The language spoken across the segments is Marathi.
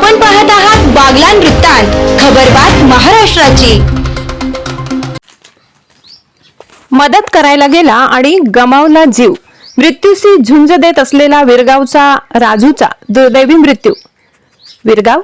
आपण पाहत आहात बागलान वृत्तांत खबरबात महाराष्ट्राची. मदत करायला गेला आणि गमावला जीव. मृत्यूशी झुंज देत असलेला विरगावचा राजूचा दुर्दैवी मृत्यू. विरगाव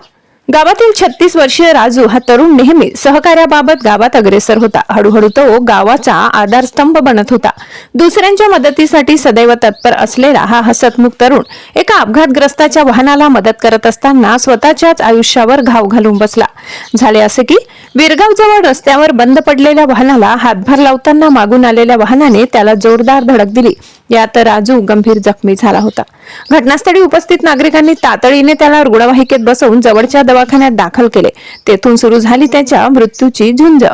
गावातील छत्तीस वर्षीय राजू हा तरुण नेहमी सहकार्याबाबत गावात अग्रेसर होता. हळूहळू तो गावाचा आधारस्तंभ बनत होता. दुसऱ्यांच्या मदतीसाठी सदैव तत्पर असलेला हा हसतमुख तरुण एका अपघातग्रस्ताच्या वाहनाला मदत करत असताना स्वतःच्याच आयुष्यावर घाव घालून बसला. झाले असे की विरगाव जवळ रस्त्यावर बंद पडलेल्या वाहनाला हातभार लावताना मागून आलेल्या वाहनाने त्याला जोरदार धडक दिली. यात राजू गंभीर जखमी झाला होता. घटनास्थळी उपस्थित नागरिकांनी तातडीने त्याला रुग्णवाहिकेत बसवून जवळच्या दवाखान्यात दाखल केले. तेथून सुरू झाली त्याच्या मृत्यूची झुंज.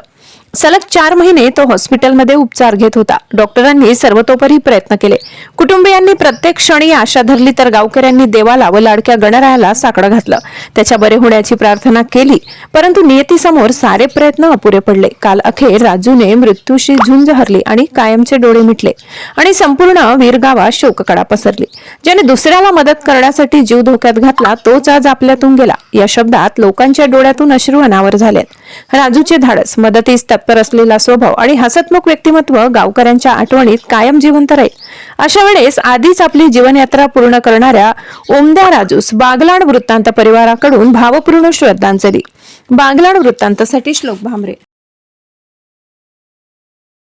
सलग चार महिने तो हॉस्पिटलमध्ये उपचार घेत होता. डॉक्टरांनी सर्वतोपरी प्रयत्न केले. कुटुंबियांनी प्रत्येक क्षणी आशा धरली तर गावकऱ्यांनी देवाला व लाडक्या गणरायाला साकडं घातलं. त्याच्या बरे होण्याची प्रार्थना केली परंतु नियतीसमोर सारे प्रयत्न अपुरे पडले. काल अखेर राजूने मृत्यूशी झुंज हरली आणि कायमचे डोळे मिटले आणि संपूर्ण वीरगावात शोककडा पसरली. ज्याने दुसऱ्याला मदत करण्यासाठी जीव धोक्यात घातला तोच आज आपल्यातून गेला. या शब्दात लोकांच्या डोळ्यातून अश्रू अनावर झालेत. राजूचे धाडस मदतीस तत्पर असलेला स्वभाव आणि हसतमुख व्यक्तिमत्व गावकऱ्यांच्या आठवणीत कायम जिवंत राहील. अशा वेळेस आधीच आपली जीवनयात्रा पूर्ण करणाऱ्या ओमद्या राजूस बागलाण वृत्तांत परिवाराकडून भावपूर्ण श्रद्धांजली. बागलाण वृत्तांतासाठी श्लोक भामरे.